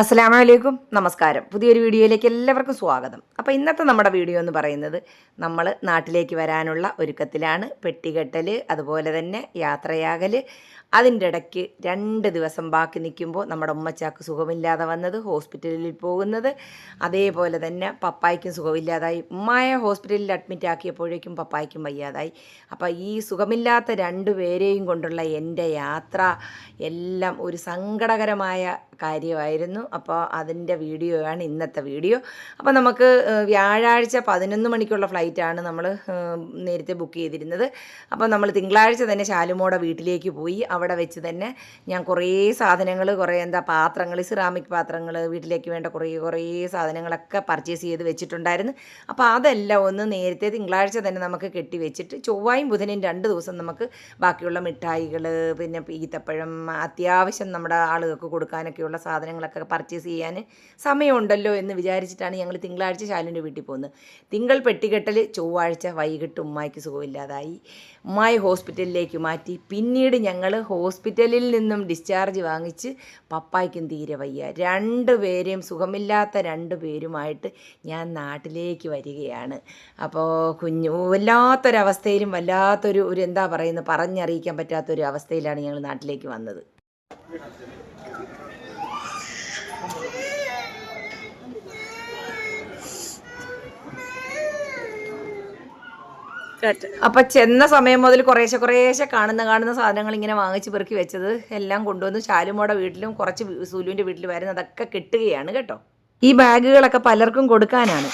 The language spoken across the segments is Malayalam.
അസ്സലാമു അലൈക്കും നമസ്കാരം. പുതിയൊരു വീഡിയോയിലേക്ക് എല്ലാവർക്കും സ്വാഗതം. അപ്പോൾ ഇന്നത്തെ നമ്മുടെ വീഡിയോ എന്ന് പറയുന്നത് നമ്മൾ നാട്ടിലേക്ക് വരാനുള്ള ഒരുക്കത്തിലാണ്. പെട്ടികെട്ടൽ അതുപോലെ തന്നെ യാത്രയാകൽ അതിന്റെ ഇടയ്ക്ക് രണ്ട് ദിവസം ബാക്കി നിൽക്കുമ്പോൾ നമ്മുടെ ഉമ്മച്ചാക്ക് സുഖമില്ലാതെ വന്നത് ഹോസ്പിറ്റലിൽ പോകുന്നത്. അതേപോലെ തന്നെ പപ്പായ്ക്കും സുഖമില്ലാതായി. ഉമ്മായ ഹോസ്പിറ്റലിൽ അഡ്മിറ്റ് ആക്കിയപ്പോഴേക്കും പപ്പായ്ക്കും വയ്യാതായി. അപ്പോൾ ഈ സുഖമില്ലാത്ത രണ്ട് പേരെയും കൊണ്ടുള്ള എന്റെ യാത്ര എല്ലാം ഒരു സങ്കടകരമായ കാര്യമായിരുന്നു. അപ്പോൾ അതിന്റെ വീഡിയോയാണ് ഇന്നത്തെ വീഡിയോ. അപ്പോൾ നമുക്ക് വ്യാഴാഴ്ച പതിനൊന്ന് മണിക്കുള്ള ഫ്ലൈറ്റാണ് നമ്മൾ നേരത്തെ ബുക്ക് ചെയ്തിരുന്നത്. അപ്പോൾ നമ്മൾ തിങ്കളാഴ്ച തന്നെ ശാലുമോടെ വീട്ടിലേക്ക് പോയി. അവിടെ വെച്ച് തന്നെ ഞാൻ കുറേ സാധനങ്ങൾ കുറേ എന്താ പാത്രങ്ങൾ സിറാമിക് പാത്രങ്ങൾ വീട്ടിലേക്ക് വേണ്ട കുറേ കുറേ സാധനങ്ങളൊക്കെ പർച്ചേസ് ചെയ്ത് വെച്ചിട്ടുണ്ടായിരുന്നു. അപ്പോൾ അതെല്ലാം ഒന്ന് നേരത്തെ തിങ്കളാഴ്ച തന്നെ നമുക്ക് കെട്ടി വെച്ചിട്ട് ചൊവ്വായും ബുധനും രണ്ട് ദിവസം നമുക്ക് ബാക്കിയുള്ള മിഠായികൾ പിന്നെ ഈത്തപ്പഴം അത്യാവശ്യം നമ്മുടെ ആളുകൾക്ക് കൊടുക്കാനൊക്കെയുള്ള സാധനങ്ങളൊക്കെ പർച്ചേസ് ചെയ്യാൻ സമയമുണ്ടല്ലോ എന്ന് വിചാരിച്ചിട്ടാണ് ഞങ്ങൾ തിങ്കളാഴ്ച ശാലിന്റെ വീട്ടിൽ പോകുന്നത് തിങ്കൾ പെട്ടികെട്ടൽ ചൊവ്വാഴ്ച വൈകിട്ട് ഉമ്മായ്ക്ക് സുഖമില്ലാതായി. ഉമ്മായി ഹോസ്പിറ്റലിലേക്ക് മാറ്റി. പിന്നീട് ഞങ്ങൾ ഹോസ്പിറ്റലിൽ നിന്നും ഡിസ്ചാർജ് വാങ്ങിച്ച് പപ്പായ്ക്കും തീരെ വയ്യ. രണ്ട് പേരെയും സുഖമില്ലാത്ത രണ്ട് പേരുമായിട്ട് ഞാൻ നാട്ടിലേക്ക് വരികയാണ്. അപ്പോൾ കുഞ്ഞു വല്ലാത്തൊരവസ്ഥയിലും വല്ലാത്തൊരു ഒരു എന്താ പറയുന്നത് പറഞ്ഞറിയിക്കാൻ പറ്റാത്തൊരു അവസ്ഥയിലാണ് ഞങ്ങൾ നാട്ടിലേക്ക് വന്നത്. അപ്പൊ ചെന്ന സമയം മുതൽ കുറേശ്ശെ കുറേശ്ശെ കാണുന്ന കാണുന്ന സാധനങ്ങൾ ഇങ്ങനെ വാങ്ങിച്ച് പെറുക്കി വെച്ചത് എല്ലാം കൊണ്ടുവന്ന്. ശാലുമോടെ വീട്ടിലും കുറച്ച് സൂലുവിന്റെ വീട്ടിലും വീട്ടിൽ വരുന്നതൊക്കെ കിട്ടുകയാണ് കേട്ടോ. ഈ ബാഗുകളൊക്കെ പലർക്കും കൊടുക്കാനാണ്.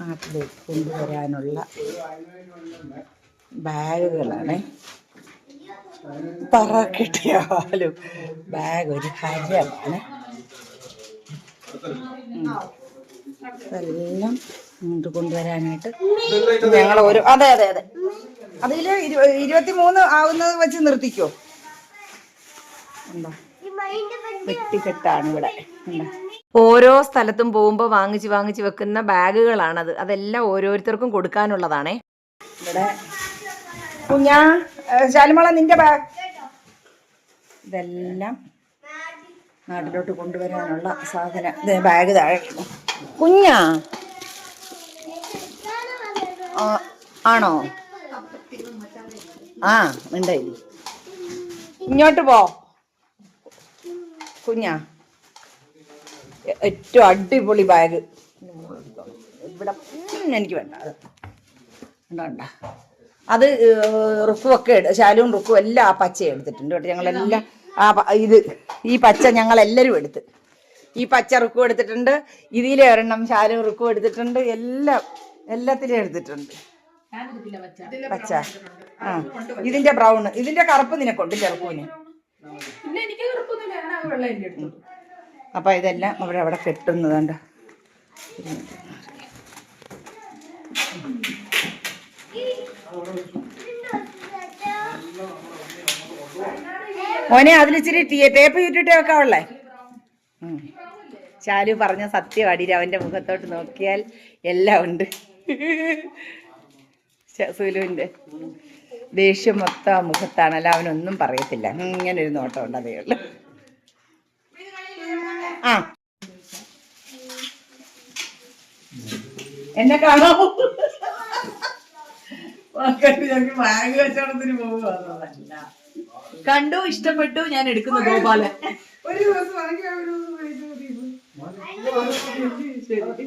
നാട്ടിലേക്ക് കൊണ്ടുവരാനുള്ള ബാഗുകളാണ്. പറ കിട്ടിയാലും ബാഗ് ഒരു ഹരിയാണ് ഇതെല്ലാം ഇങ്ങോട്ട് കൊണ്ടുവരാനായിട്ട്. ഞങ്ങൾ ഒരു അതെ അതെ അതെ. അതിൽ ഇരുപത്തി മൂന്ന് ആവുന്നത് വെച്ച് നിർത്തിക്കോ. ഉണ്ടോ വെട്ടിക്കെട്ടാണ് ഇവിടെ ഉണ്ടോ? ഓരോ സ്ഥലത്തും പോകുമ്പോൾ വാങ്ങിച്ച് വാങ്ങിച്ച് വെക്കുന്ന ബാഗുകളാണത്. അതെല്ലാം ഓരോരുത്തർക്കും കൊടുക്കാനുള്ളതാണേ. ഇവിടെ കുഞ്ഞാ ശാലിമള നിന്റെ ബാഗ് ഇതെല്ലാം നാട്ടിലോട്ട് കൊണ്ടുവരാനുള്ള സാധനം. ഇത് ബാഗ് താഴെ കുഞ്ഞാ ആണോ? ആ ഉണ്ടായി ഇങ്ങോട്ട് പോ. കുഞ്ഞാ. ഏറ്റവും അടിപൊളി ബാഗ് ഇവിടെ എനിക്ക് വേണ്ട. അത് വേണ്ട അത് റുക്കുവൊക്കെ ശാലുവും റുക്കും എല്ലാം ആ പച്ച എടുത്തിട്ടുണ്ട് കേട്ടോ. ഞങ്ങളെല്ലാം ആ ഇത് ഈ പച്ച ഞങ്ങളെല്ലാവരും എടുത്ത്. ഈ പച്ച റുക്കും എടുത്തിട്ടുണ്ട്. ഇതിലെ ഒരെണ്ണം ശാലും റുക്കും എടുത്തിട്ടുണ്ട്. എല്ലാം എല്ലാത്തിലും എടുത്തിട്ടുണ്ട്. പച്ച. ആ. ഇതിന്റെ ബ്രൗൺ ഇതിന്റെ കറുപ്പ് നിനക്കുണ്ട് ചെറുപ്പൂന് അപ്പൊ ഇതെല്ലാം അവിടെ അവിടെ കെട്ടുന്നതുണ്ട് മോനെ അതിലിച്ചിരി ടേപ്പ് ചുറ്റിട്ട് വെക്കാവുള്ളേ. ശാലു പറഞ്ഞ സത്യവാടി അവന്റെ മുഖത്തോട്ട് നോക്കിയാൽ എല്ലാം ഉണ്ട്. സുലുവിന്റെ ദേഷ്യം മൊത്തം ആ മുഖത്താണല്ലോ അവനൊന്നും പറയത്തില്ല. ഇങ്ങനെ ഒരു നോട്ടം ഉണ്ട് അതേ ഉള്ളു. ആ. എന്നെ കാണാമോ ബാഗ് കച്ചവടത്തിന് പോകുന്നതല്ല കണ്ടു ഇഷ്ടപ്പെട്ടു ഞാൻ എടുക്കുന്നു ഗോപാലൻ. ഒരു ദിവസം വാങ്ങിയാ ഒരു ദിവസം കഴിച്ചാൽ മതി.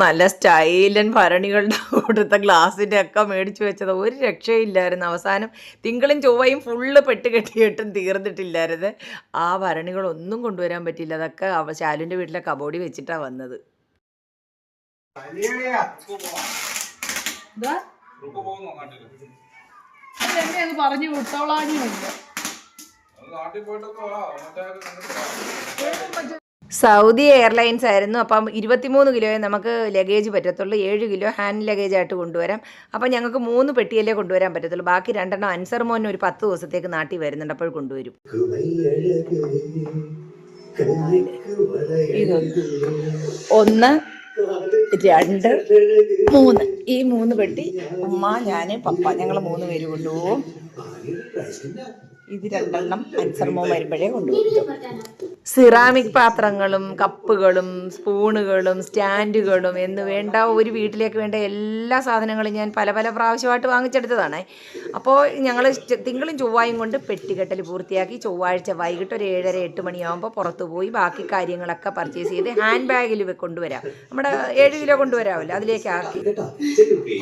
നല്ല സ്റ്റൈലൻ ഭരണികളുടെ കൊടുത്ത ഗ്ലാസിന്റെ ഒക്കെ മേടിച്ചു വെച്ചത്. ഒരു രക്ഷയില്ലായിരുന്നു. അവസാനം തിങ്കളും ചൊവ്വയും ഫുള്ള് പെട്ട് കെട്ടിയിട്ടും തീർന്നിട്ടില്ലായിരുന്നു. ആ ഭരണികളൊന്നും കൊണ്ടുവരാൻ പറ്റിയില്ല. അതൊക്കെ അവ ശാലുവിന്റെ വീട്ടിലെ കബോഡി വെച്ചിട്ടാണ് വന്നത്. പറഞ്ഞു വിട്ടോളാനിയുണ്ട് സൗദി എയർലൈൻസ് ആയിരുന്നു. അപ്പം ഇരുപത്തിമൂന്ന് കിലോയെ നമുക്ക് ലഗേജ് പറ്റത്തുള്ളൂ. ഏഴ് കിലോ ഹാൻഡ് ലഗേജ് ആയിട്ട് കൊണ്ടുവരാം. അപ്പം ഞങ്ങൾക്ക് മൂന്ന് പെട്ടിയല്ലേ കൊണ്ടുവരാൻ പറ്റത്തുള്ളൂ. ബാക്കി രണ്ടെണ്ണം അൻസർ മോൻ ഒരു പത്ത് ദിവസത്തേക്ക് നാട്ടിൽ വരുന്നുണ്ട്. അപ്പോൾ കൊണ്ടുവരും. ഒന്ന് രണ്ട് മൂന്ന്. ഈ മൂന്ന് പെട്ടി ഉമ്മ ഞാൻ പപ്പ ഞങ്ങൾ മൂന്ന് പേര് കൊണ്ടുപോകും. ഇത് രണ്ടെണ്ണം അൻസർമോ വരുമ്പോഴേ കൊണ്ടുപോകും സിറാമിക് പാത്രങ്ങളും കപ്പുകളും സ്പൂണുകളും സ്റ്റാൻഡുകളും എന്ന് വേണ്ട ഒരു വീട്ടിലേക്ക് വേണ്ട എല്ലാ സാധനങ്ങളും ഞാൻ പല പല പ്രാവശ്യമായിട്ട് വാങ്ങിച്ചെടുത്തതാണ്. അപ്പോൾ ഞങ്ങൾ തിങ്കളും ചൊവ്വായും കൊണ്ട് പെട്ടികെട്ടൽ പൂർത്തിയാക്കി ചൊവ്വാഴ്ച വൈകിട്ട് ഒരു ഏഴര എട്ട് മണിയാകുമ്പോൾ പുറത്തു പോയി ബാക്കി കാര്യങ്ങളൊക്കെ പർച്ചേസ് ചെയ്ത് ഹാൻഡ് ബാഗിൽ കൊണ്ടുവരാം. നമ്മുടെ ഏഴ് കിലോ കൊണ്ടുവരാമല്ലോ അതിലേക്ക് ആക്കി.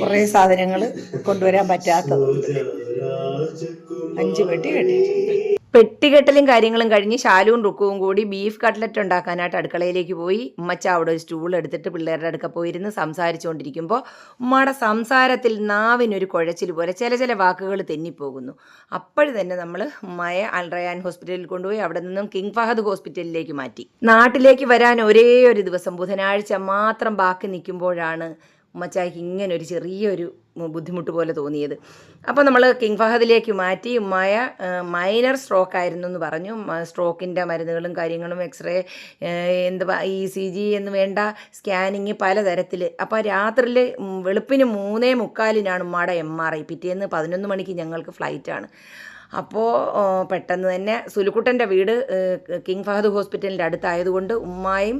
കുറേ സാധനങ്ങൾ കൊണ്ടുവരാൻ പറ്റാത്തതുണ്ട് അഞ്ച് പെട്ടി കെട്ടിയിട്ടുണ്ട് പെട്ടികെട്ടലും കാര്യങ്ങളും കഴിഞ്ഞ് ശാലുവും റുക്കുവും കൂടി ബീഫ് കട്ട്ലറ്റ് ഉണ്ടാക്കാനായിട്ട് അടുക്കളയിലേക്ക് പോയി. ഉമ്മച്ച അവിടെ ഒരു സ്റ്റൂൾ എടുത്തിട്ട് പിള്ളേരുടെ അടുക്ക പോയിരുന്ന് സംസാരിച്ചുകൊണ്ടിരിക്കുമ്പോൾ ഉമ്മയുടെ സംസാരത്തിൽ നാവിനൊരു കുഴച്ചിൽ പോലെ ചില ചില വാക്കുകൾ തെന്നിപ്പോകുന്നു. അപ്പോഴ് തന്നെ നമ്മൾ ഉമ്മയെ അൽറയാൻ ഹോസ്പിറ്റലിൽ കൊണ്ടുപോയി അവിടെ നിന്നും കിങ് ഫഹദ് ഹോസ്പിറ്റലിലേക്ക് മാറ്റി. നാട്ടിലേക്ക് വരാൻ ഒരേ ഒരു ദിവസം ബുധനാഴ്ച മാത്രം ബാക്കി നിൽക്കുമ്പോഴാണ് ഉമ്മച്ചായ്ക്ക് ഇങ്ങനെ ഒരു ചെറിയൊരു ബുദ്ധിമുട്ട് പോലെ തോന്നിയത്. അപ്പോൾ നമ്മൾ കിങ് ഫഹദിലേക്ക് മാറ്റി ഉമ്മായ മൈനർ സ്ട്രോക്ക് ആയിരുന്നു എന്ന് പറഞ്ഞു. സ്ട്രോക്കിന്റെ മരുന്നുകളും കാര്യങ്ങളും എക്സ്റേ എന്ത് ഇ സി ജി എന്ന് വേണ്ട സ്കാനിങ് പലതരത്തിൽ അപ്പോൾ രാത്രിയിൽ വെളുപ്പിന് മൂന്നേ മുക്കാലിനാണ് ഉമ്മയുടെ എം ആർ ഐ പിറ്റേന്ന് പതിനൊന്ന് മണിക്ക് ഞങ്ങൾക്ക് ഫ്ലൈറ്റാണ് അപ്പോൾ പെട്ടെന്ന് തന്നെ സുലുക്കുട്ടന്റെ വീട് കിങ് ഫഹദ് ഹോസ്പിറ്റലിന്റെ അടുത്തായതുകൊണ്ട് ഉമ്മായും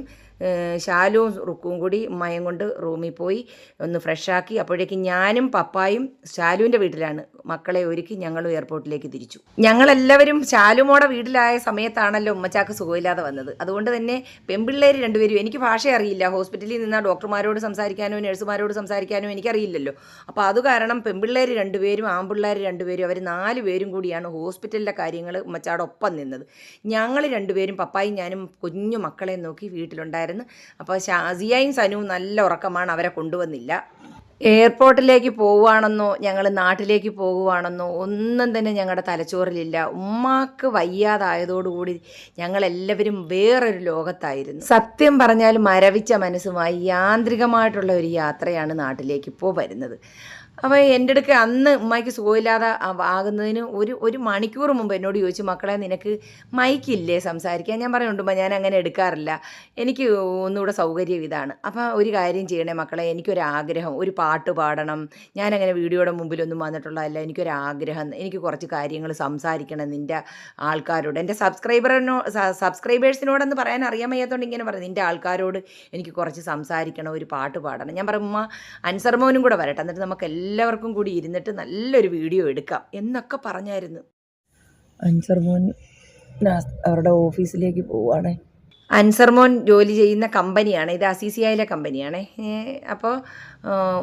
ഷാലുവും റുക്കും കൂടി ഉമ്മയും കൊണ്ട് റൂമിൽ പോയി ഒന്ന് ഫ്രഷാക്കി. അപ്പോഴേക്കും ഞാനും പപ്പായും ശാലുവിന്റെ വീട്ടിലാണ് മക്കളെ ഒരുക്കി ഞങ്ങളും എയർപോർട്ടിലേക്ക് തിരിച്ചു. ഞങ്ങളെല്ലാവരും ശാലുമോടെ വീട്ടിലായ സമയത്താണല്ലോ ഉമ്മച്ചാക്ക് സുഖമില്ലാതെ വന്നത്. അതുകൊണ്ട് തന്നെ പെൺപിള്ളേർ രണ്ടുപേരും എനിക്ക് ഭാഷ അറിയില്ല ഹോസ്പിറ്റലിൽ നിന്ന് ഡോക്ടർമാരോട് സംസാരിക്കാനോ നഴ്സുമാരോട് സംസാരിക്കാനോ എനിക്കറിയില്ലല്ലോ. അപ്പോൾ അത് കാരണം പെൺപിള്ളേർ രണ്ടുപേരും ആൺപിള്ളേർ രണ്ടുപേരും അവർ നാല് പേരും കൂടിയാണ് ഹോസ്പിറ്റലിലെ കാര്യങ്ങൾ ഉമ്മച്ചാടെ ഒപ്പം നിന്നത്. ഞങ്ങൾ രണ്ടുപേരും പപ്പായും ഞാനും കുഞ്ഞു മക്കളെ നോക്കി വീട്ടിലുണ്ടായിരുന്നു. അപ്പോൾ ഷാസിയായും സനുവും നല്ല ഉറക്കമാണ് അവരെ കൊണ്ടുവന്നില്ല. എയർപോർട്ടിലേക്ക് പോവുകയാണെന്നോ ഞങ്ങൾ നാട്ടിലേക്ക് പോകുവാണെന്നോ ഒന്നും തന്നെ ഞങ്ങളുടെ തലച്ചോറിലില്ല. ഉമ്മാക്ക് വയ്യാതായതോടുകൂടി ഞങ്ങളെല്ലാവരും വേറൊരു ലോകത്തായിരുന്നു. സത്യം പറഞ്ഞാൽ മരവിച്ച മനസ്സുമായി യാന്ത്രികമായിട്ടുള്ള ഒരു യാത്രയാണ് നാട്ടിലേക്ക് ഇപ്പോൾ വരുന്നത്. അപ്പോൾ എന്റെ അടുക്ക് അന്ന് ഉമ്മയ്ക്ക് സുഖമില്ലാതെ ആകുന്നതിന് ഒരു ഒരു മണിക്കൂർ മുമ്പ് എന്നോട് ചോദിച്ചു മക്കളെ നിനക്ക് മൈക്കില്ലേ സംസാരിക്കാൻ? ഞാൻ പറയുന്നുണ്ടുമ്പോൾ ഞാൻ അങ്ങനെ എടുക്കാറില്ല. എനിക്ക് ഒന്നുകൂടെ സൗകര്യം ഇതാണ്. അപ്പോൾ ഒരു കാര്യം ചെയ്യണേ മക്കളെ എനിക്കൊരാഗ്രഹം ഒരു പാട്ട് പാടണം. ഞാനങ്ങനെ വീഡിയോയുടെ മുമ്പിലൊന്നും വന്നിട്ടുള്ളതല്ല എനിക്കൊരാഗ്രഹം എനിക്ക് കുറച്ച് കാര്യങ്ങൾ സംസാരിക്കണം നിന്റെ ആൾക്കാരോട്. എന്റെ സബ്സ്ക്രൈബറിനോ സബ്സ്ക്രൈബേഴ്സിനോടെന്ന് പറയാൻ അറിയാൻ വയ്യാത്തതുകൊണ്ട് ഇങ്ങനെ പറഞ്ഞു നിന്റെ ആൾക്കാരോട് എനിക്ക് കുറച്ച് സംസാരിക്കണം ഒരു പാട്ട് പാടണം. ഞാൻ പറയുമ്പോൾ അൻസർമോനും കൂടെ വരട്ടെ. എന്നിട്ട് നമുക്ക് എല്ലാവർക്കും കൂടി ഇരുന്നിട്ട് നല്ലൊരു വീഡിയോ എടുക്കാം എന്നൊക്കെ പറഞ്ഞായിരുന്നു. അൻസർ മോൻ അവരുടെ ഓഫീസിലേക്ക് പോവുകയാണേ അൻസർമോൻ ജോലി ചെയ്യുന്ന കമ്പനിയാണ് ഇത് അസിസിയായിലെ കമ്പനിയാണേ. അപ്പോൾ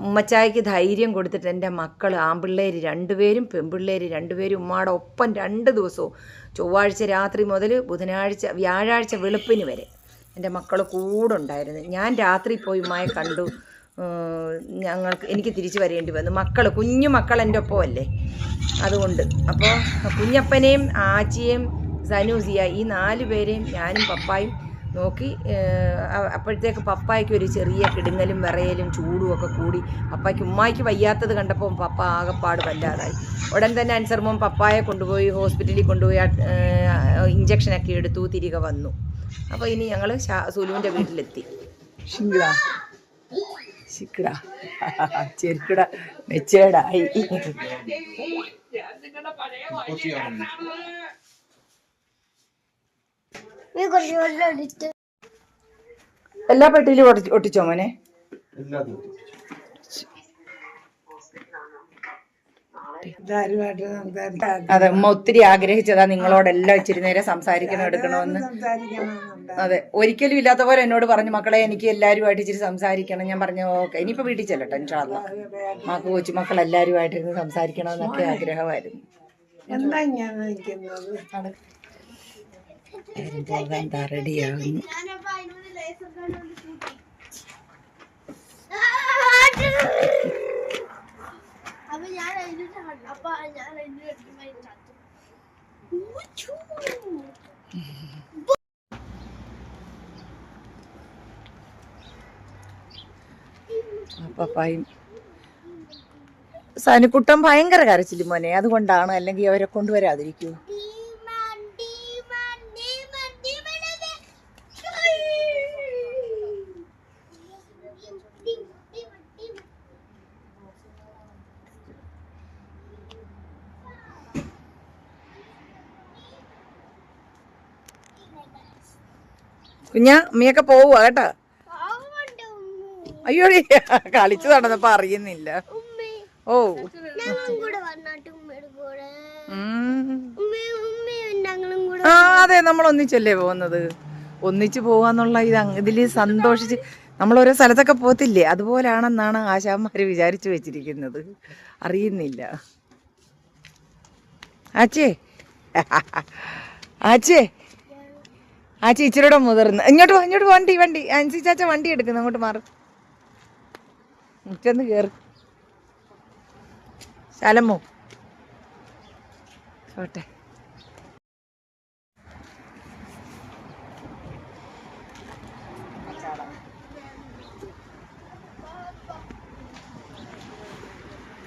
ഉമ്മച്ചായ്ക്ക് ധൈര്യം കൊടുത്തിട്ട് എന്റെ മക്കൾ ആൺപിള്ളേർ രണ്ടുപേരും പെൺപിള്ളേർ രണ്ടുപേരും ഉമ്മയുടെ ഒപ്പം രണ്ട് ദിവസവും ചൊവ്വാഴ്ച രാത്രി മുതൽ ബുധനാഴ്ച വ്യാഴാഴ്ച വെളുപ്പിന് വരെ എന്റെ മക്കൾ കൂടുണ്ടായിരുന്നു ഞാൻ രാത്രി പോയി ഉമ്മയെ കണ്ടു. ഞങ്ങൾക്ക് എനിക്ക് തിരിച്ചു വരേണ്ടി വന്നു. മക്കൾ കുഞ്ഞു മക്കൾ എന്റെ ഒപ്പം അല്ലേ? അതുകൊണ്ട്. അപ്പോൾ കുഞ്ഞപ്പനെയും ആച്ചിയെയും സനൂസിയ ഈ നാല് പേരെയും ഞാനും പപ്പായും നോക്കി അപ്പോഴത്തേക്ക് പപ്പായ്ക്ക് ഒരു ചെറിയ കിടുങ്ങലും വിറയലും ചൂടും ഒക്കെ കൂടി പപ്പായ്ക്ക് ഉമ്മായ്ക്ക് വയ്യാത്തത് കണ്ടപ്പോൾ പപ്പ ആകെപ്പാട് വല്ലാതായി. ഉടൻ തന്നെ അൻസർമോൻ പപ്പായെ കൊണ്ടുപോയി ഹോസ്പിറ്റലിൽ കൊണ്ടുപോയി ഇഞ്ചക്ഷനൊക്കെ എടുത്തു തിരികെ വന്നു. അപ്പോൾ ഇനി ഞങ്ങൾ സുലുവിന്റെ വീട്ടിലെത്തി. ഷിങ്കിടാ ശിക്കടാ ചെരുക്കട. മെച്ചേടായി. എല്ലാ പെട്ടിയിലും ഒട്ടി- ഒട്ടിച്ചോ മോനെ? അതെ ഉമ്മ ഒത്തിരി ആഗ്രഹിച്ചതാ നിങ്ങളോടെല്ലാം ഇച്ചിരി നേരെ സംസാരിക്കണം എടുക്കണമെന്ന്. അതെ ഒരിക്കലും ഇല്ലാത്ത പോലെ എന്നോട് പറഞ്ഞു മക്കളെ എനിക്ക് എല്ലാവരുമായിട്ട് ഇച്ചിരി സംസാരിക്കണം. ഞാൻ പറഞ്ഞു ഓക്കെ. ഇനിയിപ്പോ വീട്ടിൽ ചെല്ലട്ടെ ഇൻഷാല്ല കൊച്ചു മക്കൾ എല്ലാവരുമായിട്ട് ഇരുന്ന് സംസാരിക്കണം എന്നൊക്കെ ആഗ്രഹമായിരുന്നു. എന്താ ഞാൻ നിൽക്കുന്നത്? എന്താ റെഡിയാകുന്നു അപ്പൊ ഞാൻ അതിന്റെ അപ്പൊ ഞാൻ അതിന്റെ പപ്പായും ഭയങ്കര കരച്ചിൽ മോനെ. അതുകൊണ്ടാണ് അല്ലെങ്കിൽ അവരെ കൊണ്ടുവരാതിരിക്കൂ. കുഞ്ഞാ അമ്മയൊക്കെ പോവുക കേട്ടോ. അയ്യോ കളിച്ചു നടന്നപ്പോ അറിയുന്നില്ല. ഓ. ആ അതെ നമ്മൾ ഒന്നിച്ചല്ലേ പോകുന്നത്? ഒന്നിച്ചു പോവാന്നുള്ള ഇത് ഇതിൽ ഇതിൽ സന്തോഷിച്ച് നമ്മൾ ഓരോ സ്ഥലത്തൊക്കെ പോത്തില്ലേ അതുപോലാണെന്നാണ് ആശാന്മാര് വിചാരിച്ചു വെച്ചിരിക്കുന്നത്. അറിയുന്നില്ല. ആച്ചേ. ആച്ചേ. ആച്ചി ചേച്ചിയുടെ മുതിർന്ന്. ഇങ്ങോട്ട് പോ ഇങ്ങോട്ട് വണ്ടി വണ്ടി. അൻസി ചാച്ച വണ്ടി എടുക്കുന്നു അങ്ങോട്ട് മാറും. ചെന്ന് കയറി ശലമോ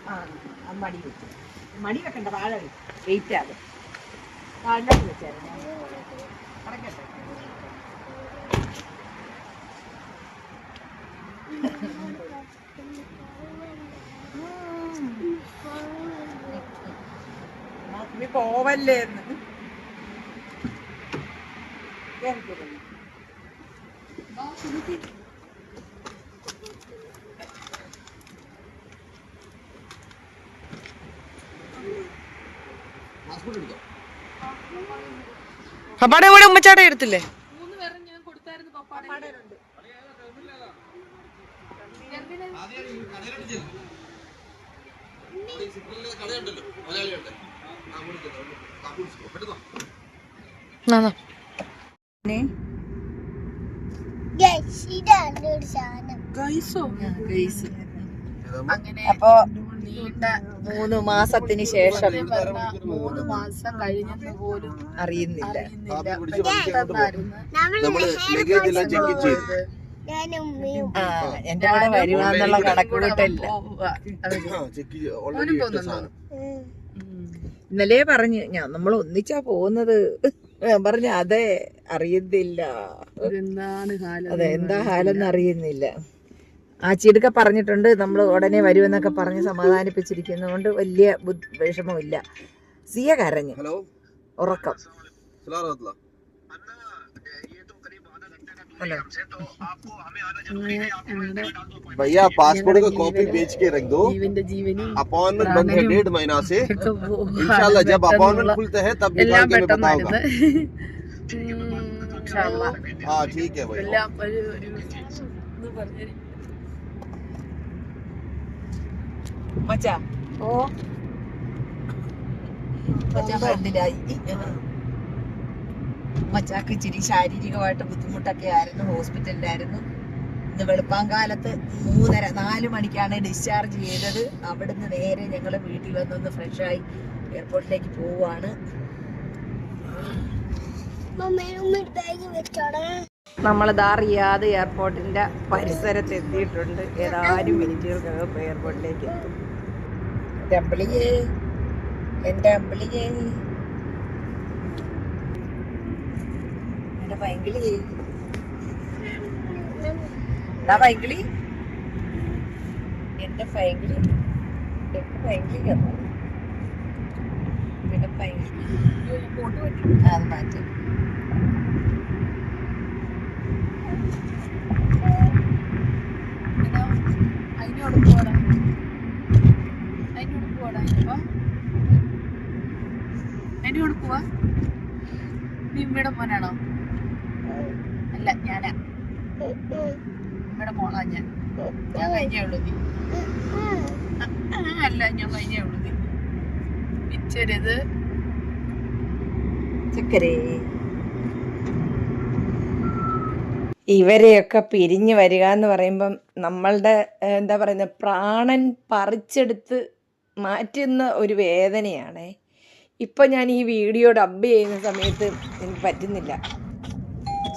ആ അത് മടി വെച്ചു മടി വെക്കണ്ട വാഴ വെയിറ്റ് ആകും വാഴ വെച്ചായിരുന്നു പോവല്ലേ എന്ന്. കേറിക്കോളൂ. പപ്പാടെ കൂടെ ഉമ്മച്ചാടെ എടുത്തില്ലേ? മൂന്ന് പേരും അപ്പൊ മൂന്ന് മാസത്തിന് ശേഷം മൂന്ന് മാസം കഴിഞ്ഞെന്ന് പോലും അറിയുന്നില്ല. എന്റെ കൂടെ വരുവാന്നുള്ള കണക്കുകൂട്ടല്ല ഇന്നലെ പറഞ്ഞു ഞാൻ നമ്മൾ ഒന്നിച്ചാ പോകുന്നത്? ഞാൻ പറഞ്ഞു അതെ അറിയുന്നില്ല. അതെ എന്താ ഹാലെന്ന് അറിയുന്നില്ല. ആ ചിടുക്ക പറഞ്ഞിട്ടുണ്ട് നമ്മൾ ഉടനെ വരുമെന്നൊക്കെ പറഞ്ഞ് സമാധാനിപ്പിച്ചിരിക്കുന്നതുകൊണ്ട് വലിയ ബുദ്ധി വിഷമമില്ല. സിയ കരഞ്ഞു. ഉറക്കം. चला रहा था ഹലോ भैया पासपोर्ट का कॉपी बेच के रख दो ജീവന്റെ ജീവനും अपॉइंटमेंट बंद है डेढ़ महीना से इंशाल्लाह जब अपॉइंटमेंट खुलता है तब എല്ലാം निकाल के मैं പെട്ടെന്നായിരുന്നു बताऊंगा हाँ ठीक है भैया എല്ലാം ഒരു ഒരു എന്ന് പറഞ്ഞിരി മച്ചാ ഓ മച്ചാ ഫ്രണ്ടിലായി മച്ചാക്ക് ഇച്ചിരി ശാരീരികമായിട്ട് ബുദ്ധിമുട്ടൊക്കെ ആയിരുന്നു ഹോസ്പിറ്റലിലായിരുന്നു. ഇന്ന് വെളുപ്പാങ്കാലത്ത് മൂന്നര നാല് മണിക്കാണ് ഡിസ്ചാർജ് ചെയ്തത്. അവിടുന്ന് നേരെ ഞങ്ങൾ വീട്ടിൽ വന്നൊന്ന് ഫ്രഷായി എയർപോർട്ടിലേക്ക് പോവാണ് നമ്മൾ നമ്മളിതാ റിയാദ് എയർപോർട്ടിന്റെ പരിസരത്ത് എത്തിയിട്ടുണ്ട് ഏതാനും മിനിറ്റുകൾക്കകം എയർപോർട്ടിലേക്ക് എത്തും. എന്റെ അമ്പിളിയേ എന്റെ അമ്പിളിയേ. പൈങ്കിളി എന്റെ പൈങ്കിളി എന്റെ പൈങ്കിളി എന്നോ എന്റെ പൈങ്കിളി ഉമ്മയുടെ മോനാണോ? അല്ല ഞാനാ. ഇവിടെ മോളാ ഞാൻ. ഞാൻ കഴിഞ്ഞേ ഉള്ളൂ നീ. അല്ല ഞാൻ കഴിഞ്ഞേ ഉള്ളൂ നീ. പിച്ചരുത്. ചക്കരേ. ഇവരെയൊക്കെ പിരിഞ്ഞു വരിക എന്ന് പറയുമ്പം നമ്മളുടെ എന്താ പറയുന്നത് പ്രാണൻ പറിച്ചെടുത്ത് മാറ്റുന്ന ഒരു വേദനയാണേ. ഇപ്പം ഞാൻ ഈ വീഡിയോ ഡബ് ചെയ്യുന്ന സമയത്ത് എനിക്ക് പറ്റുന്നില്ല.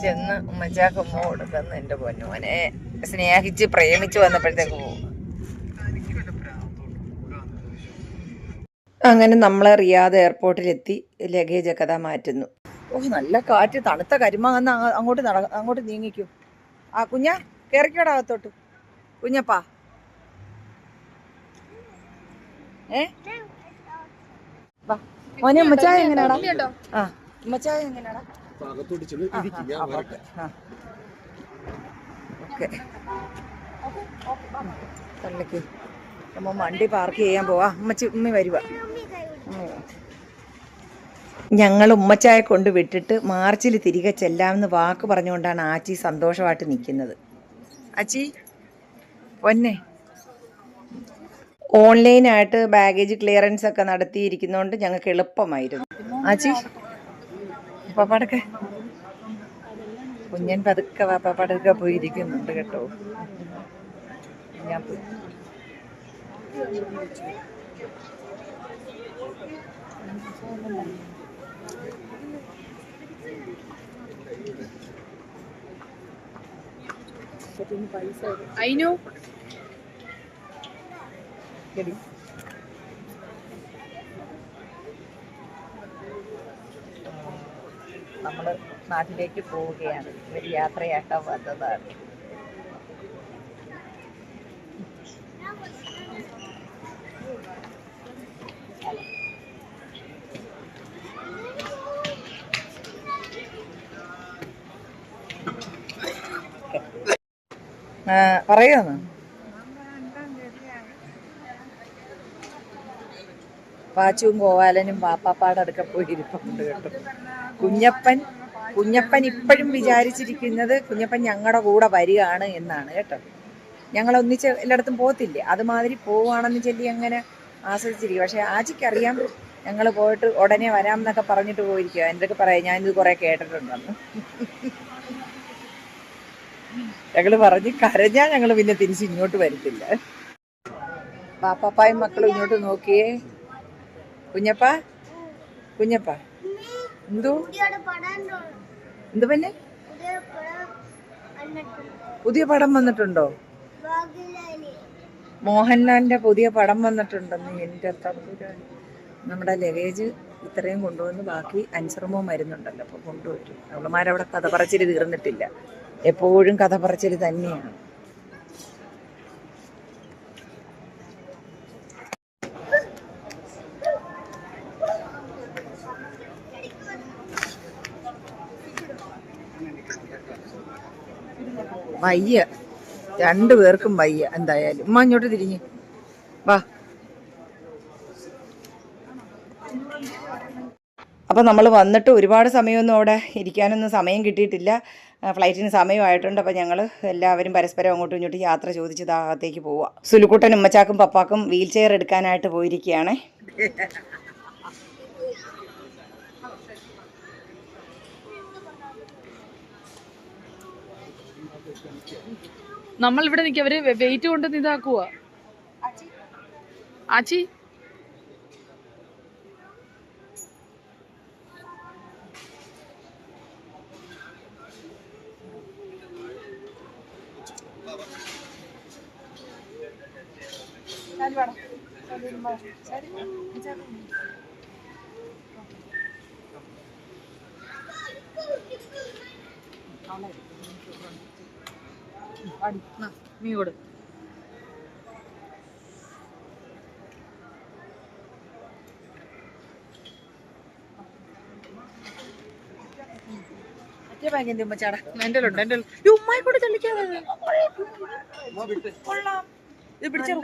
ചെന്ന് ഉമ്മച്ചാക്ക് ഉമ്മ കൊടുക്കുന്ന എന്റെ പൊന്നുമോനെ. സ്നേഹിച്ച് പ്രേമിച്ച് വന്നപ്പോഴത്തേക്ക് പോകും അങ്ങനെ നമ്മളെ റിയാദ് എയർപോർട്ടിലെത്തി ലഗേജൊക്കെ അതാ മാറ്റുന്നു. ഓ നല്ല കാറ്റ് തണുത്ത കരിമാങ്ങന്ന് അങ്ങോട്ട് നട അങ്ങോട്ട് നീങ്ങിക്കൂ. ആ കുഞ്ഞ കേറിക്കോടാകത്തോട്ട് കുഞ്ഞപ്പാ. ഏ? വാ. മോനെ ഉമ്മച്ചായ എങ്ങനെയാടാ? ആ ഉമ്മച്ചായ എങ്ങനെയാടാ? അകത്തോട്ട് ചെന്ന് ഇരിക്കും ഞാൻ വരട്ടെ. ഓക്കെ തള്ളിക്ക്. അമ്മ വണ്ടി പാർക്ക് ചെയ്യാൻ പോവാ. അമ്മച്ചി ഉമ്മി വരുവ. ഞങ്ങൾ ഉമ്മച്ചായെ കൊണ്ട് വിട്ടിട്ട് മാർച്ചിൽ തിരികെ ചെല്ലാമെന്ന് വാക്ക് പറഞ്ഞുകൊണ്ടാണ് ആച്ചി സന്തോഷമായിട്ട് നിൽക്കുന്നത്. ആച്ചി പൊന്നെ. ഓൺലൈനായിട്ട് ബാഗേജ് ക്ലിയറൻസ് ഒക്കെ നടത്തിയിരിക്കുന്നതുകൊണ്ട് ഞങ്ങൾക്ക് എളുപ്പമായിരുന്നു. ആച്ചി? പപ്പാടൊക്കെ കുഞ്ഞൻ പതുക്കെ വാപ്പാപ്പാടൊക്കെ പോയിരിക്കുന്നുണ്ട് കേട്ടോ. ഞാൻ പോയി. അയിനു? എടി. നാട്ടിലേക്ക് പോവുകയാണ്. ഒരു യാത്രയാക്കാൻ വന്നതാണ്. പറയുന്നു പാച്ചുവും ഗോപാലനും പാപ്പാപ്പാടെ അടുക്ക പോയി കേട്ടോ. കുഞ്ഞപ്പൻ കുഞ്ഞപ്പൻ ഇപ്പോഴും വിചാരിച്ചിരിക്കുന്നത് കുഞ്ഞപ്പൻ ഞങ്ങളുടെ കൂടെ വരികയാണ് എന്നാണ് കേട്ടോ. ഞങ്ങൾ ഒന്നിച്ച് എല്ലായിടത്തും പോകത്തില്ലേ? അതുമാതിരി പോവുകയാണെന്ന് ചൊല്ലി അങ്ങനെ ആസ്വദിച്ചിരിക്കും. പക്ഷേ ആച്ചിക്കറിയാം ഞങ്ങൾ പോയിട്ട് ഉടനെ വരാം എന്നൊക്കെ പറഞ്ഞിട്ട് പോയിരിക്കുക എന്തൊക്കെ പറയാം? ഞാനിത് കുറേ കേട്ടിട്ടുണ്ടെന്ന്. ഞങ്ങൾ പറഞ്ഞ് കരഞ്ഞാൽ ഞങ്ങൾ പിന്നെ തിരിച്ച് ഇങ്ങോട്ട് വരത്തില്ല. പാപ്പാപ്പായും മക്കളും ഇങ്ങോട്ട് നോക്കിയേ. കുഞ്ഞപ്പ? കുഞ്ഞപ്പ? എന്തോ? എന്ത് പിന്നെ പുതിയ പടം വന്നിട്ടുണ്ട്. മോഹൻലാലിന്റെ പുതിയ പടം വന്നിട്ടുണ്ടെന്ന് എന്റെ തമ്പുരാൻ നമ്മുടെ ലഗേജ് ഇത്രയും കൊണ്ടുവന്ന് ബാക്കി അഞ്ചറുമോ മരുന്നുണ്ടല്ലോ. അപ്പോൾ കൊണ്ടുവരും. അവളുമാരവിടെ കഥ പറച്ചിൽ തീർന്നിട്ടില്ല. എപ്പോഴും കഥ പറച്ചിൽ തന്നെയാണ്. വയ്യ. രണ്ടു പേർക്കും വയ്യ എന്തായാലും. ഉമ്മ ഇങ്ങോട്ട് തിരിഞ്ഞ്. വാ. അപ്പോൾ നമ്മൾ വന്നിട്ട് ഒരുപാട് സമയമൊന്നും അവിടെ ഇരിക്കാനൊന്നും സമയം കിട്ടിയിട്ടില്ല. ഫ്ലൈറ്റിന് സമയമായിട്ടുണ്ട്. അപ്പോൾ ഞങ്ങൾ എല്ലാവരും പരസ്പരം അങ്ങോട്ടും ഇങ്ങോട്ടും യാത്ര ചോദിച്ച് ദാഹത്തേക്ക് പോവുക സുലുക്കുട്ടൻ ഉമ്മച്ചാക്കും പപ്പാക്കും വീൽ ചെയർ എടുക്കാനായിട്ട് പോയിരിക്കുകയാണേ. നമ്മൾ ഇവിടെ നിൽക്കുക അവർ വെയിറ്റ് കൊണ്ട് ഇതാക്കുക ആച്ചി. നീ കൊടു എന്റെ എന്റെ ഉമ്മായി കൂടെ ചലിക്കാതെ കൊള്ളാം. ഇത് പിടിച്ചോ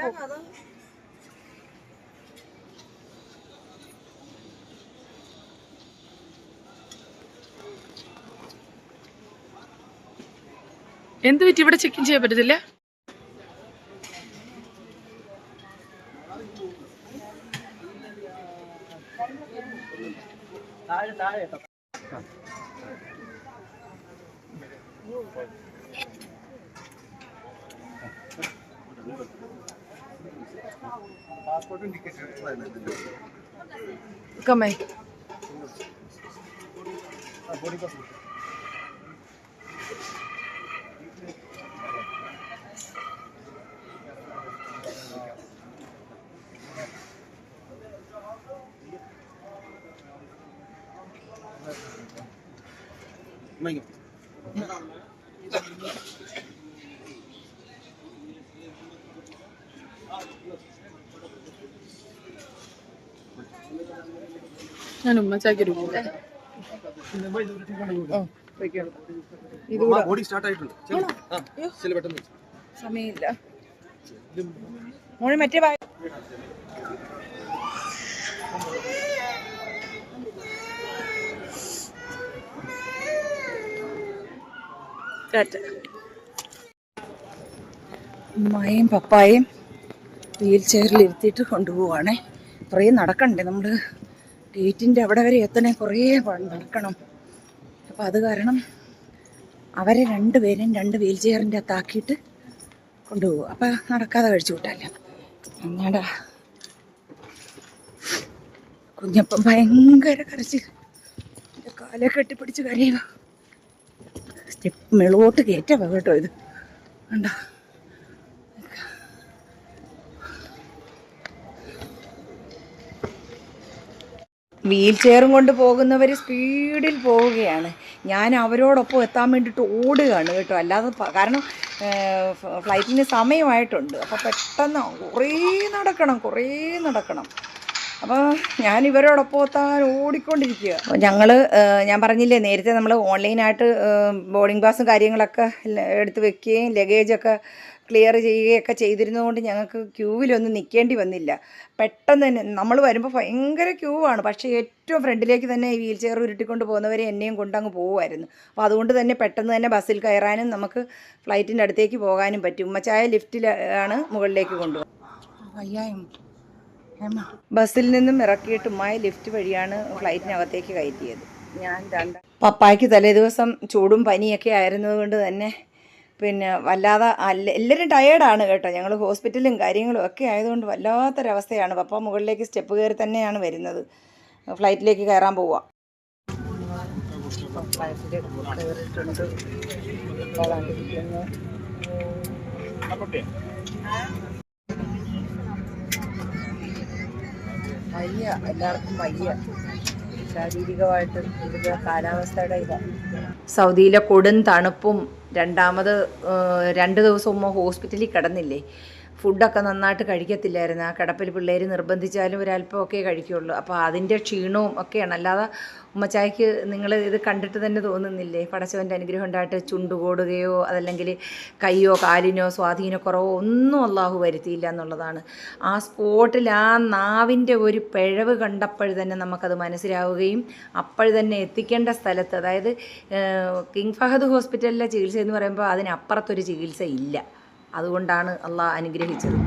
എന്ത് പറ്റി? ഇവിടെ ചെക്കിൻ ചെയ്യാൻ പറ്റത്തില്ല? കമ്മേ ബോഡി കമ്മേ ഞാൻ ഉമ്മച്ചാക്കി ബോഡി സ്റ്റാർട്ട് ആയിട്ടുണ്ട്. സമയമില്ല. മോളെ മറ്റേ ഉമ്മായും പപ്പായും വീൽ ചെയറിൽ ഇരുത്തിയിട്ട് കൊണ്ടുപോവാണേ. കുറേ നടക്കണ്ടേ നമ്മൾ ഗേറ്റിന്റെ അവിടെ വരെ എത്തണേ കുറേ നടക്കണം. അപ്പോൾ അത് കാരണം അവരെ രണ്ടുപേരെയും രണ്ട് വീൽ ചെയറിന്റെ അകത്താക്കിയിട്ട് കൊണ്ടുപോകും. അപ്പം നടക്കാതെ കഴിച്ചു വിട്ടല്ല എന്നാടാ കുഞ്ഞപ്പം ഭയങ്കര കരച്ച് എന്റെ കാലെ കെട്ടിപ്പിടിച്ച് കരയുക. സ്റ്റെപ്പ് മെളോട്ട് കയറ്റ കേട്ടോ ഇത്. കണ്ടോ? വീൽ ചെയറും കൊണ്ട് പോകുന്നവർ സ്പീഡിൽ പോവുകയാണ്. ഞാൻ അവരോടൊപ്പം എത്താൻ വേണ്ടിയിട്ട് ഓടുകയാണ് കേട്ടോ. അല്ലാതെ കാരണം ഫ്ലൈറ്റിന് സമയമായിട്ടുണ്ട്. അപ്പോൾ പെട്ടെന്ന് കുറേ നടക്കണം കുറേ നടക്കണം. അപ്പോൾ ഞാൻ ഇവരോടൊപ്പം എത്താൻ ഓടിക്കൊണ്ടിരിക്കുക. ഞങ്ങൾ ഞാൻ പറഞ്ഞില്ലേ നേരത്തെ നമ്മൾ ഓൺലൈനായിട്ട് ബോർഡിംഗ് പാസും കാര്യങ്ങളൊക്കെ എടുത്ത് വെക്കുകയും ലഗേജൊക്കെ ക്ലിയർ ചെയ്യുകയൊക്കെ ചെയ്തിരുന്നതുകൊണ്ട് ഞങ്ങൾക്ക് ക്യൂവിലൊന്നും നിൽക്കേണ്ടി വന്നില്ല. പെട്ടെന്ന് തന്നെ നമ്മൾ വരുമ്പോൾ ഭയങ്കര ക്യൂ ആണ്. പക്ഷേ ഏറ്റവും ഫ്രണ്ടിലേക്ക് തന്നെ ഈ വീൽ ചെയർ ഉരുട്ടിക്കൊണ്ട് പോകുന്നവരെ എന്നെയും കൊണ്ടങ്ങ് പോകുമായിരുന്നു അപ്പോൾ അതുകൊണ്ട് തന്നെ പെട്ടെന്ന് തന്നെ ബസ്സിൽ കയറാനും നമുക്ക് ഫ്ലൈറ്റിന്റെ അടുത്തേക്ക് പോകാനും പറ്റും. ഉമ്മച്ചായ ലിഫ്റ്റിലാണ് മുകളിലേക്ക് വയ്യായും ബസ്സിൽ നിന്നും ഇറക്കിയിട്ട് ഉമ്മായ ലിഫ്റ്റ് വഴിയാണ് ഫ്ലൈറ്റിനകത്തേക്ക് കയറ്റിയത്. ഞാൻ രണ്ട് പപ്പായ്ക്ക് തലേ ദിവസം ചൂടും പനിയൊക്കെ ആയിരുന്നതുകൊണ്ട് തന്നെ പിന്നെ വല്ലാതെ അല്ല എല്ലാവരും ടയേർഡാണ് കേട്ടോ. ഞങ്ങൾ ഹോസ്പിറ്റലും കാര്യങ്ങളും ഒക്കെ ആയതുകൊണ്ട് വല്ലാത്തൊരവസ്ഥയാണ്. പപ്പ മുകളിലേക്ക് സ്റ്റെപ്പ് കയറി തന്നെയാണ് വരുന്നത്. ഫ്ലൈറ്റിലേക്ക് കയറാൻ പോവുക കയറിയിട്ടുണ്ട് വയ്യ എല്ലാവർക്കും വയ്യ ശാരീരികമായിട്ടും കാലാവസ്ഥയുടെ ഇതാണ് സൗദിയിലെ കൊടും തണുപ്പും രണ്ടാമത് രണ്ട് ദിവസം ഹോസ്പിറ്റലിൽ കിടന്നില്ലേ? ഫുഡൊക്കെ നന്നായിട്ട് കഴിക്കത്തില്ലായിരുന്നു. ആ കിടപ്പിൽ പിള്ളേർ നിർബന്ധിച്ചാലും ഒരല്പമൊക്കെ കഴിക്കുള്ളൂ. അപ്പോൾ അതിന്റെ ക്ഷീണവും ഒക്കെയാണ്. അല്ലാതെ ഉമ്മച്ചായ്ക്ക് നിങ്ങൾ ഇത് കണ്ടിട്ട് തന്നെ തോന്നുന്നില്ലേ? പടച്ചവന്റെ അനുഗ്രഹം ഉണ്ടായിട്ട് ചുണ്ടുകൂടുകയോ അതല്ലെങ്കിൽ കയ്യോ കാലിനോ സ്വാധീനക്കുറവോ ഒന്നും അള്ളാഹു വരുത്തിയില്ല എന്നുള്ളതാണ്. ആ സ്പോട്ടിൽ ആ നാവിന്റെ ഒരു പിഴവ് കണ്ടപ്പോൾ തന്നെ നമുക്കത് മനസ്സിലാവുകയും അപ്പോൾ തന്നെ എത്തിക്കേണ്ട സ്ഥലത്ത് അതായത് കിങ് ഫഹദ് ഹോസ്പിറ്റലിലെ ചികിത്സ എന്ന് പറയുമ്പോൾ അതിനപ്പുറത്തൊരു ചികിത്സ ഇല്ല അതുകൊണ്ടാണ് അള്ളാഹ് അനുഗ്രഹിച്ചത്.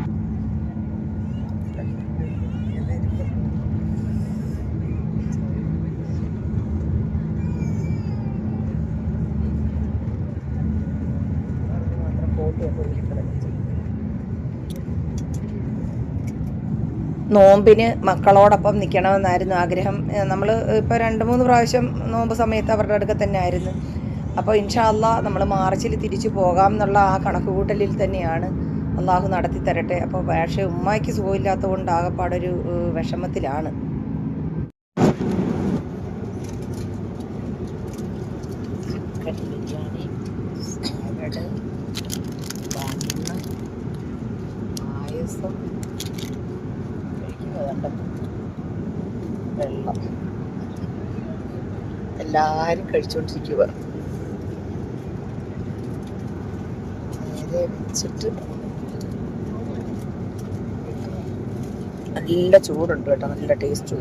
നോമ്പിന് മക്കളോടൊപ്പം നിൽക്കണമെന്നായിരുന്നു ആഗ്രഹം. നമ്മൾ ഇപ്പോൾ രണ്ട് മൂന്ന് പ്രാവശ്യം നോമ്പ് സമയത്ത് അവരുടെ അടുക്ക തന്നെ ആയിരുന്നു. അപ്പോൾ ഇൻഷാ അല്ലാ നമ്മൾ മാർച്ചിൽ തിരിച്ചു പോകാം എന്നുള്ള ആ കണക്കുകൂട്ടലിൽ തന്നെയാണ് അള്ളാഹു നടത്തി തരട്ടെ. അപ്പോൾ പക്ഷേ ഉമ്മായ്ക്ക് സുഖമില്ലാത്തത് കൊണ്ട് ആകെപ്പാടൊരു വിഷമത്തിലാണ്. എല്ലാരും എല്ലാവരും വെച്ചിട്ട് നല്ല ചൂടുണ്ട് കേട്ടോ നല്ല ടേസ്റ്റ്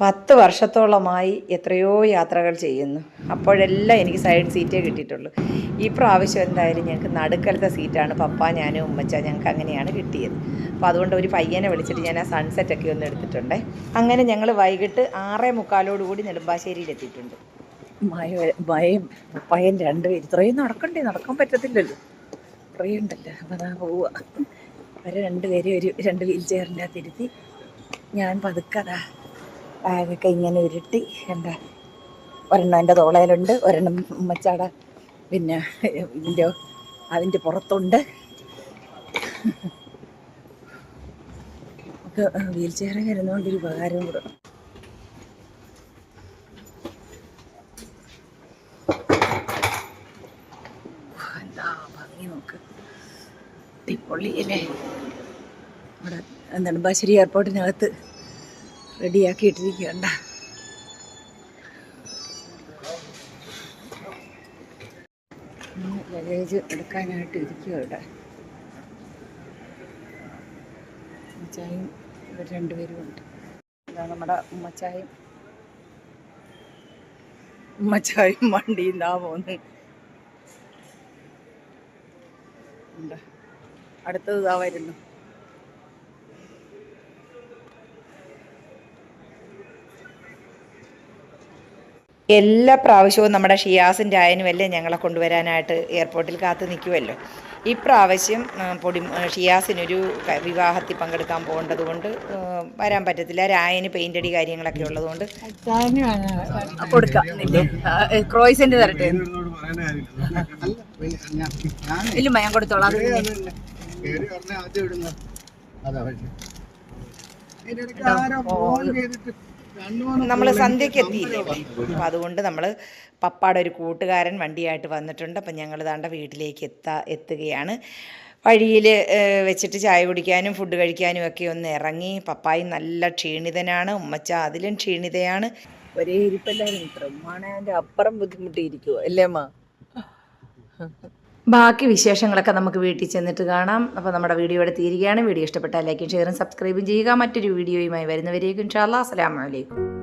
പത്ത് വർഷത്തോളമായി എത്രയോ യാത്രകൾ ചെയ്യുന്നു. അപ്പോഴെല്ലാം എനിക്ക് സൈഡ് സീറ്റേ കിട്ടിയിട്ടുള്ളൂ. ഈ പ്രാവശ്യം എന്തായാലും ഞങ്ങൾക്ക് നടുക്കലത്തെ സീറ്റാണ് പപ്പ ഞാനും ഉമ്മച്ച ഞങ്ങൾക്ക് അങ്ങനെയാണ് കിട്ടിയത്. അപ്പോൾ അതുകൊണ്ട് ഒരു പയ്യനെ വിളിച്ചിട്ട് ഞാൻ ആ സൺസെറ്റൊക്കെ ഒന്ന് എടുത്തിട്ടുണ്ടേ. അങ്ങനെ ഞങ്ങൾ വൈകിട്ട് ആറേ മുക്കാലോടുകൂടി നെടുമ്പാശ്ശേരിയിൽ എത്തിയിട്ടുണ്ട്. ഭയം മയം രണ്ട് പേര് ഇത്രയും നടക്കണ്ടേ? നടക്കാൻ പറ്റത്തില്ലല്ലോ. ഇത്രയും അപ്പോൾ അതാ പോവുക അവരെ രണ്ടുപേരും ഒരു രണ്ട് വീൽ ചെയറിന്റെ അകത്തിരുത്തി ഞാൻ പതുക്കതാ ബാഗൊക്കെ ഇങ്ങനെ ഉരുട്ടി എന്താ ഒരെണ്ണം എന്റെ തോളയിലുണ്ട് ഒരെണ്ണം ഉമ്മച്ചാട പിന്നെ ഇതിന്റെ അതിന്റെ പുറത്തുണ്ട്. വീൽ ചെയർ വരുന്നതുകൊണ്ട് ഒരു ഉപകാരം കൂടെ. എന്താ ഭംഗി നോക്ക്. പൊള്ളിയല്ലേ ഇവിടെ നെടുമ്പാശ്ശേരി എയർപോർട്ടിനകത്ത് റെഡിയാക്കിയിട്ടിരിക്കുകയുണ്ട ലഗേജ് എടുക്കാനായിട്ട് ഇരിക്കുക ഇവിടെ. ഉമ്മച്ചായും ഇവർ രണ്ടുപേരും ഉണ്ട്. ഇതാ നമ്മുടെ ഉമ്മച്ചായും ഉമ്മച്ചായും ഇതാ പോകുന്നു ഉണ്ട്. അടുത്തത് ഇതാ വരുന്നു. എല്ലാ പ്രാവശ്യവും നമ്മുടെ ഷിയാസിന്റെ ആയനും അല്ലേ ഞങ്ങളെ കൊണ്ടുവരാനായിട്ട് എയർപോർട്ടിൽ കാത്തു നിൽക്കുമല്ലോ ഈ പ്രാവശ്യം പൊടി ഷിയാസിനൊരു വിവാഹത്തിൽ പങ്കെടുക്കാൻ പോകേണ്ടത് കൊണ്ട് വരാൻ പറ്റത്തില്ല. രായന് പെയിന്റ് അടി കാര്യങ്ങളൊക്കെ ഉള്ളതുകൊണ്ട് കൊടുക്കാം. ക്രോയ്സിന്റെ തരട്ടെ. ഇല്ല ഞാൻ കൊടുത്തോളാം. അത് പക്ഷേ നമ്മൾ സന്ധ്യയ്ക്ക് എത്തിയില്ലേ അപ്പം അതുകൊണ്ട് നമ്മൾ പപ്പാടെ ഒരു കൂട്ടുകാരൻ വണ്ടിയായിട്ട് വന്നിട്ടുണ്ട്. അപ്പം ഞങ്ങൾ താണ്ട വീട്ടിലേക്ക് എത്താ എത്തുകയാണ്. വഴിയിൽ വെച്ചിട്ട് ചായ കുടിക്കാനും ഫുഡ് കഴിക്കാനും ഒക്കെ ഒന്ന് ഇറങ്ങി പപ്പായി നല്ല ക്ഷീണിതനാണ്. ഉമ്മച്ച അതിലും ക്ഷീണിതയാണ്. ഒരേ ഇരിപ്പല്ലാതെ ഇത്ര ഉമ്മാണ് അപ്പുറം ബുദ്ധിമുട്ടിയിരിക്കുമോ അല്ലേ അമ്മ? ബാക്കി വിശേഷങ്ങളൊക്കെ നമുക്ക് വീട്ടിൽ ചെന്നിട്ട് കാണാം. അപ്പോൾ നമ്മുടെ വീഡിയോ ഇവിടെ തീരുകയാണ്. വീഡിയോ ഇഷ്ടപ്പെട്ടാൽ ലൈക്കും ഷെയറും സബ്സ്ക്രൈബും ചെയ്യുക. മറ്റൊരു വീഡിയോയുമായി വരുന്നവരേക്കും ഇൻഷാല്ലാ അസ്സാം അലൈക്കും.